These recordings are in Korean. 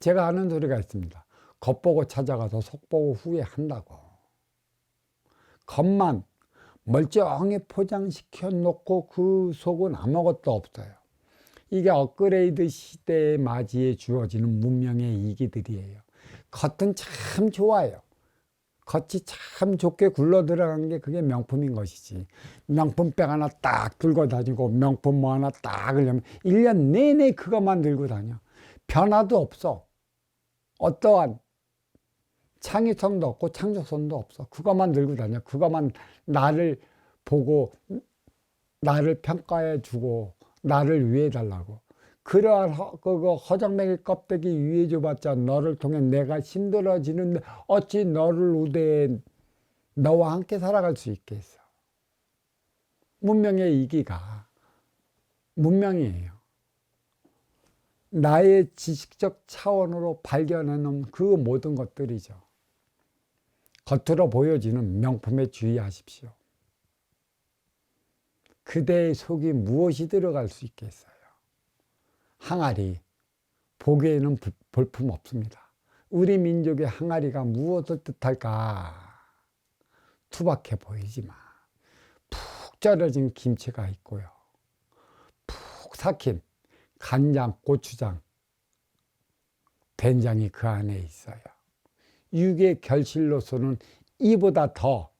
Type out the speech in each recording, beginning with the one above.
제가 아는 소리가 있습니다. 겉보고 찾아가서 속보고 후회한다고. 겉만 멀쩡히 포장시켜 놓고 그 속은 아무것도 없어요. 이게 업그레이드 시대에 맞이해 주어지는 문명의 이기들이에요. 겉은 참 좋아요. 겉이 참 좋게 굴러 들어간 게 그게 명품인 것이지. 명품백 하나 딱 들고 다니고 명품 뭐 하나 딱 하려면 1년 내내 그것만 들고 다녀. 변화도 없어. 어떠한 창의성도 없고 창조성도 없어. 그것만 들고 다녀. 그것만 나를 보고 나를 평가해 주고 나를 위해 달라고. 그러한 허, 그거 허정맹이 껍데기 위해 줘봤자 너를 통해 내가 힘들어지는데 어찌 너를 우대해 너와 함께 살아갈 수 있겠어. 문명의 이기가 문명이에요. 나의 지식적 차원으로 발견하는 그 모든 것들이죠. 겉으로 보여지는 명품에 주의하십시오. 그대의 속이 무엇이 들어갈 수 있겠어요? 항아리, 보기에는 볼품 없습니다. 우리 민족의 항아리가 무엇을 뜻할까? 투박해 보이지만 푹 절여진 김치가 있고요. 푹 삭힌 간장, 고추장, 된장이 그 안에 있어요. 육의 결실로서는 이보다 더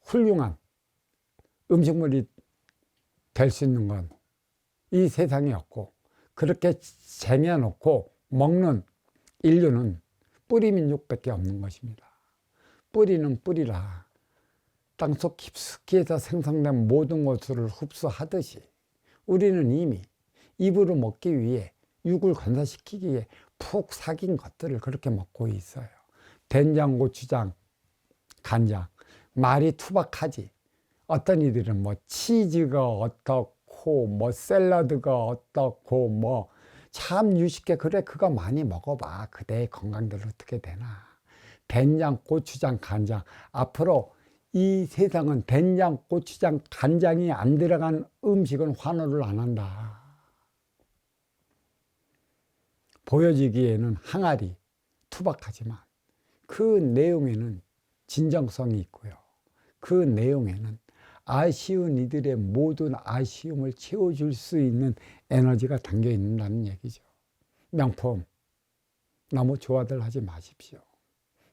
훌륭한 음식물이 될 수 있는 건 이 세상에 없고 그렇게 쟁여놓고 먹는 인류는 뿌리 민족밖에 없는 것입니다. 뿌리는 뿌리라. 땅속 깊숙이에서 생성된 모든 것을 흡수하듯이 우리는 이미 입으로 먹기 위해 육을 건사시키기 위해 푹 삭인 것들을 그렇게 먹고 있어요. 된장, 고추장, 간장. 말이 투박하지. 어떤 이들은 뭐 치즈가 어떻고 뭐 샐러드가 어떻고 뭐 참 유식해 그래 그거 많이 먹어봐 그대의 건강들 어떻게 되나 된장 고추장 간장 앞으로 이 세상은 된장 고추장 간장이 안 들어간 음식은 환호를 안 한다 보여지기에는 항아리 투박하지만 그 내용에는 진정성이 있고요 그 내용에는 아쉬운 이들의 모든 아쉬움을 채워줄 수 있는 에너지가 담겨 있다는 얘기죠. 명품 너무 좋아들 하지 마십시오.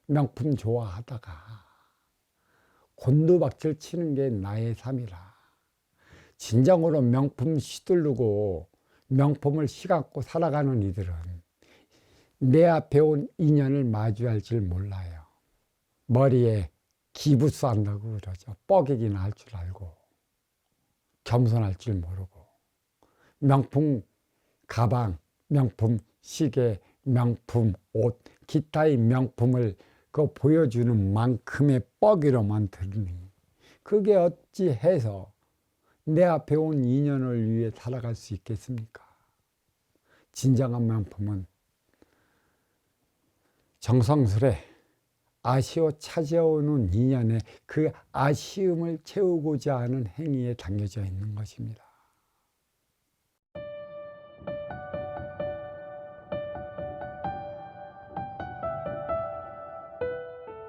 명품 좋아하다가 곤두박질 치는 게 나의 삶이라. 진정으로 명품 시들르고 명품을 시갖고 살아가는 이들은 내 앞에 온 인연을 마주할 줄 몰라요. 머리에 기부스 한다고 그러죠. 뻐개기나 할 줄 알고 겸손할 줄 모르고 명품 가방, 명품 시계, 명품 옷, 기타의 명품을 그 보여주는 만큼의 뻐기로만 들으니 그게 어찌 해서 내 앞에 온 인연을 위해 살아갈 수 있겠습니까? 진정한 명품은 정성스레 아쉬워 찾아오는 인연에 그 아쉬움을 채우고자 하는 행위에 담겨져 있는 것입니다.